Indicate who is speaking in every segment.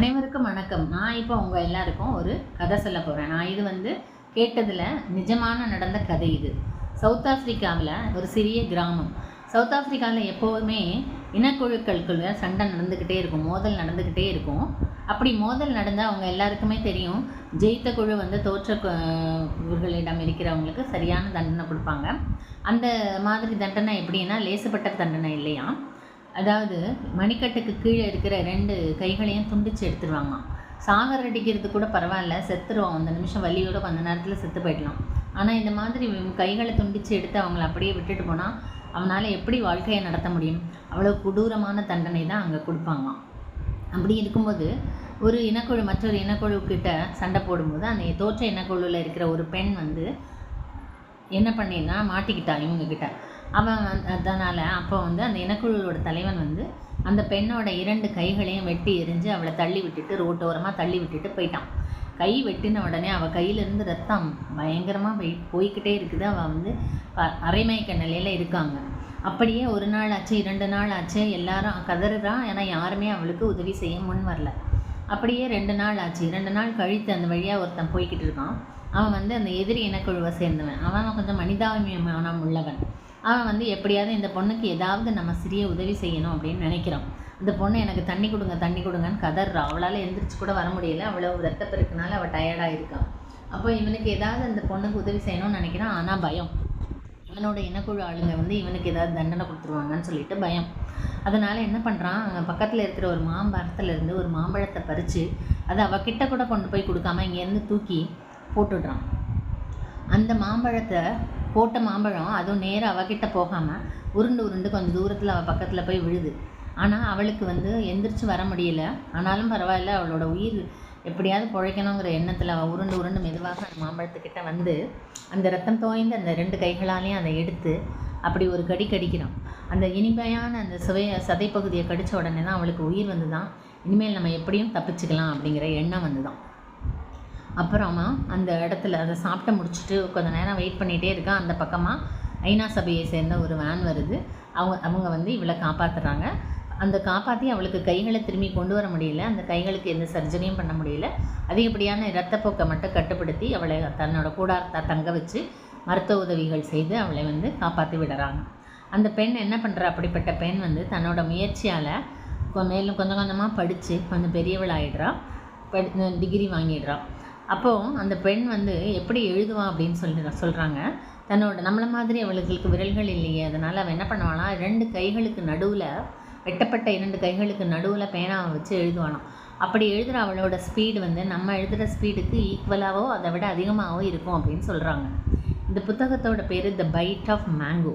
Speaker 1: அனைவருக்கும் வணக்கம். நான் இப்போ உங்கள் எல்லாருக்கும் ஒரு கதை சொல்ல போகிறேன் நான் இது வந்து கேட்டதில் நிஜமான நடந்த கதை இது. சவுத் ஆஃப்ரிக்காவில் ஒரு சிறிய கிராமம். சவுத் ஆஃப்ரிக்காவில் எப்போதுமே இனக்குழுக்களுக்குள்ள சண்டை நடந்துக்கிட்டே இருக்கும். மோதல் நடந்துக்கிட்டே இருக்கும். அப்படி மோதல் நடந்தால் அவங்க எல்லாருக்குமே தெரியும். ஜெயித்த குழு வந்து தோற்ற இவர்களிடம் இருக்கிறவங்களுக்கு சரியான தண்டனை கொடுப்பாங்க. அந்த மாதிரி தண்டனை எப்படின்னா லேசுப்பட்ட தண்டனை இல்லையா? அதாவது மணிக்கட்டுக்கு கீழே இருக்கிற ரெண்டு கைகளையும் துண்டிச்சு எடுத்துருவாங்களாம். சாகர் அடிக்கிறது கூட பரவாயில்ல செத்துருவோம் அந்த நிமிஷம் வலியோட கொஞ்ச நேரத்தில் செத்து போயிடலாம். ஆனால் இந்த மாதிரி கைகளை துண்டிச்சு எடுத்து அவங்கள அப்படியே விட்டுட்டு போனால் அவனால் எப்படி வாழ்க்கையை நடத்த முடியும்? அவ்வளோ கொடூரமான தண்டனை தான் அங்கே கொடுப்பாங்களாம். அப்படி இருக்கும்போது ஒரு இனக்குழு மற்றொரு இனக்குழு கிட்ட சண்டை போடும்போது அந்த தோற்ற இனக்குழுவில் இருக்கிற ஒரு பெண் வந்து என்ன பண்ணினா மாட்டிக்கிட்டான் இவங்கக்கிட்ட அவன் அதனால் அப்போ வந்து அந்த இனக்குழுவோட தலைவன் வந்து அந்த பெண்ணோட இரண்டு கைகளையும் வெட்டி எரிஞ்சு அவளை தள்ளி விட்டுட்டு ரோட்டோரமாக தள்ளி விட்டுட்டு போயிட்டான். கை வெட்டின உடனே அவள் கையிலேருந்து ரத்தம் பயங்கரமாக போய் போய்கிட்டே இருக்குது. அவள் வந்து அரைமயக்க நிலையில் இருக்காங்க. அப்படியே ஒரு நாள் ஆச்சு இரண்டு நாள் ஆச்சு. எல்லாரும் கதறுறான் ஏன்னா யாருமே அவளுக்கு உதவி செய்ய முன் வரல. அப்படியே ரெண்டு நாள் ஆச்சு. ரெண்டு நாள் கழித்து அந்த வழியாக ஒருத்தன் போய்கிட்டு இருக்கான். அவன் வந்து அந்த எதிரி இனக்குழுவை சேர்ந்தவன்? அவன் கொஞ்சம் மனிதாபிமானம் உள்ளவன். அவன் வந்து எப்படியாவது இந்த பொண்ணுக்கு ஏதாவது நம்ம சிறிய உதவி செய்யணும் அப்படின்னு நினைக்கிறான். இந்த பொண்ணு எனக்கு தண்ணி கொடுங்க தண்ணி கொடுங்கன்னு கதறா. அவளால் எந்திரிச்சு கூட வர முடியல. அவ்வளோ ரத்தப்பெருக்குனால அவள் டயர்டாக இருக்கான் அப்போ இவனுக்கு ஏதாவது அந்த பொண்ணுக்கு உதவி செய்யணும்னு நினைக்கிறான். ஆனால் பயம். இவனோட இனக்குழு ஆளுங்க வந்து இவனுக்கு ஏதாவது தண்டனை கொடுத்துருவாங்கன்னு சொல்லிட்டு பயம். அதனால் என்ன பண்ணுறான் அங்கே பக்கத்தில் இருக்கிற ஒரு மாம்பழத்துல இருந்து ஒரு மாம்பழத்தை பறித்து அதை அவகிட்ட கூட கொண்டு போய் கொடுக்காம இங்கேருந்து தூக்கி போட்டுடுறான். அந்த மாம்பழத்தை போட்ட மாம்பழம் அதுவும் நேராக அவகிட்ட போகாமல் உருண்டு உருண்டு கொஞ்சம் தூரத்தில் அவள் பக்கத்தில் போய் விழுது. ஆனால் அவளுக்கு வந்து எந்திரிச்சு வர முடியல. ஆனாலும் பரவாயில்ல அவளோட உயிர் எப்படியாவது பிழைக்கணுங்கிற எண்ணத்தில் அவள் உருண்டு உருண்டு மெதுவாக அந்த மாம்பழத்துக்கிட்ட வந்து அந்த ரத்தம் துவைந்து அந்த ரெண்டு கைகளாலையும் அதை எடுத்து அப்படி ஒரு கடி கடிக்கிறான் அந்த இனிமையான அந்த சுவைய சதைப்பகுதியை கடித்த உடனே தான் அவளுக்கு உயிர் வந்து தான் இனிமேல் நம்ம எப்படியும் தப்பிச்சுக்கலாம் அப்படிங்கிற எண்ணம் வந்து தான் அப்புறமா அந்த இடத்துல அதை சாப்பிட்டு முடிச்சுட்டு கொஞ்ச நேரம் வெயிட் பண்ணிகிட்டே இருக்கான் அந்த பக்கமாக ஐநா சபையை சேர்ந்த ஒரு வேன் வருது. அவங்க அவங்க வந்து இவளை காப்பாற்றுறாங்க அந்த காப்பாற்றி அவளுக்கு கைகளை திரும்பி கொண்டு வர முடியல. அந்த கைகளுக்கு எந்த சர்ஜரியும் பண்ண முடியல. அதிகப்படியான இரத்தப்போக்கை மட்டும் கட்டுப்படுத்தி அவளை தன்னோட கூடாரத்தை தங்க வச்சு மருத்துவ உதவிகள் செய்து அவளை வந்து காப்பாற்றி விடுறாங்க. அந்த பெண் என்ன பண்ணுறா அப்படிப்பட்ட பெண் வந்து தன்னோட முயற்சியால் மேலும் கொஞ்சம் கொஞ்சமாக படித்து கொஞ்சம் பெரியவள் ஆயிடுறா படி டிகிரி வாங்கிடுறான் அப்போது அந்த பெண் வந்து எப்படி எழுதுவா அப்படின்னு சொல்லி சொல்கிறாங்க தன்னோட நம்மளை மாதிரி அவளுக்கு விரல்கள் இல்லையே. அதனால் அவள் என்ன பண்ணுவானா ரெண்டு கைகளுக்கு நடுவில் வெட்டப்பட்ட இரண்டு கைகளுக்கு நடுவில் பேனாவை வச்சு எழுதுவானாம். அப்படி எழுதுகிற அவளோட ஸ்பீடு வந்து நம்ம எழுதுகிற ஸ்பீடுக்கு ஈக்குவலாகவோ அதை விட அதிகமாகவோ இருக்கும் அப்படின்னு சொல்கிறாங்க இந்த புத்தகத்தோட பேர் த பைட் ஆஃப் மேங்கோ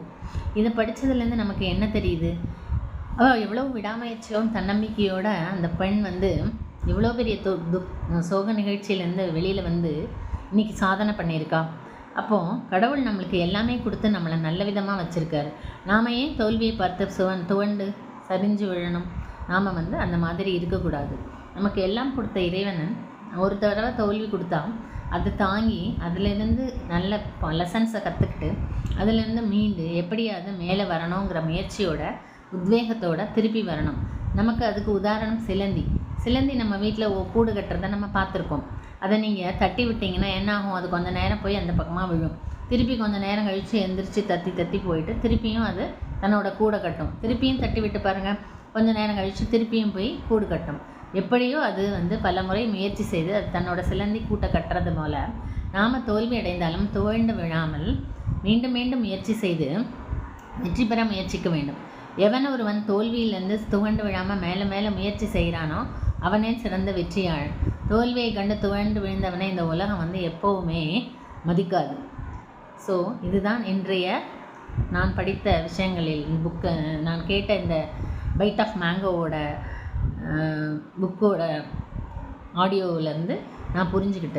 Speaker 1: இதை படித்ததுலேருந்து நமக்கு என்ன தெரியுது? அவள் எவ்வளோ விடாமுயற்சியோடும் தன்னம்பிக்கையோட அந்த பெண் வந்து இவ்வளோ பெரிய து சோக நிகழ்ச்சியிலேருந்து வெளியில் வந்து இன்னைக்கு சாதனை பண்ணியிருக்கா. அப்போது கடவுள் நம்மளுக்கு எல்லாமே கொடுத்து நம்மளை நல்ல விதமாக வச்சுருக்காரு. நாம் ஏன் தோல்வியை பார்த்து சுவன் துவண்டு சரிஞ்சு விழணும். நாம் வந்து அந்த மாதிரி இருக்கக்கூடாது. நமக்கு எல்லாம் கொடுத்த இறைவன் ஒரு தடவை தோல்வி கொடுத்தா அதை தாங்கி அதுலேருந்து நல்ல லெசன்ஸை கற்றுக்கிட்டு அதுலேருந்து மீண்டு எப்படியாவது மேலே வரணுங்கிற முயற்சியோட உத்வேகத்தோட திருப்பி வரணும். நமக்கு அதுக்கு உதாரணம் சிலந்தி. சிலந்தி நம்ம வீட்டில் கூடு கட்டுறதை நம்ம பார்த்துருக்கோம். அதை நீங்கள் தட்டி விட்டிங்கன்னா என்ன ஆகும் அது கொஞ்ச நேரம் போய் அந்த பக்கமாக விழும். திருப்பி கொஞ்ச நேரம் கழித்து எந்திரிச்சு தத்தி தத்தி போயிட்டு திருப்பியும் அது தன்னோட கூடை கட்டும். திருப்பியும் தட்டி விட்டு பாருங்கள் கொஞ்ச நேரம் கழித்து திருப்பியும் போய் கூடு கட்டும். எப்படியோ அது வந்து பல முறை முயற்சி செய்து அது தன்னோட சிலந்தி கூட்டை கட்டுறது போல நாம் தோல்வி அடைந்தாலும் துவழ்ந்து விழாமல் மீண்டும் மீண்டும் முயற்சி செய்து வெற்றி பெற முயற்சிக்க வேண்டும். எவன் ஒருவன் தோல்வியிலிருந்து துவண்டு விழாமல் மேலே மேலே முயற்சி செய்கிறானோ அவனே சிறந்த வெற்றியாளன் தோல்வியை கண்டு துவண்டு விழுந்தவனை இந்த உலகம் வந்து எப்போவுமே மதிக்காது. ஸோ இதுதான் இன்றைய நான் படித்த விஷயங்களில் புக்கு நான் கேட்ட இந்த பைட் ஆஃப் மேங்கோவோட புக்கோட ஆடியோவிலேருந்து நான் புரிஞ்சுக்கிட்டது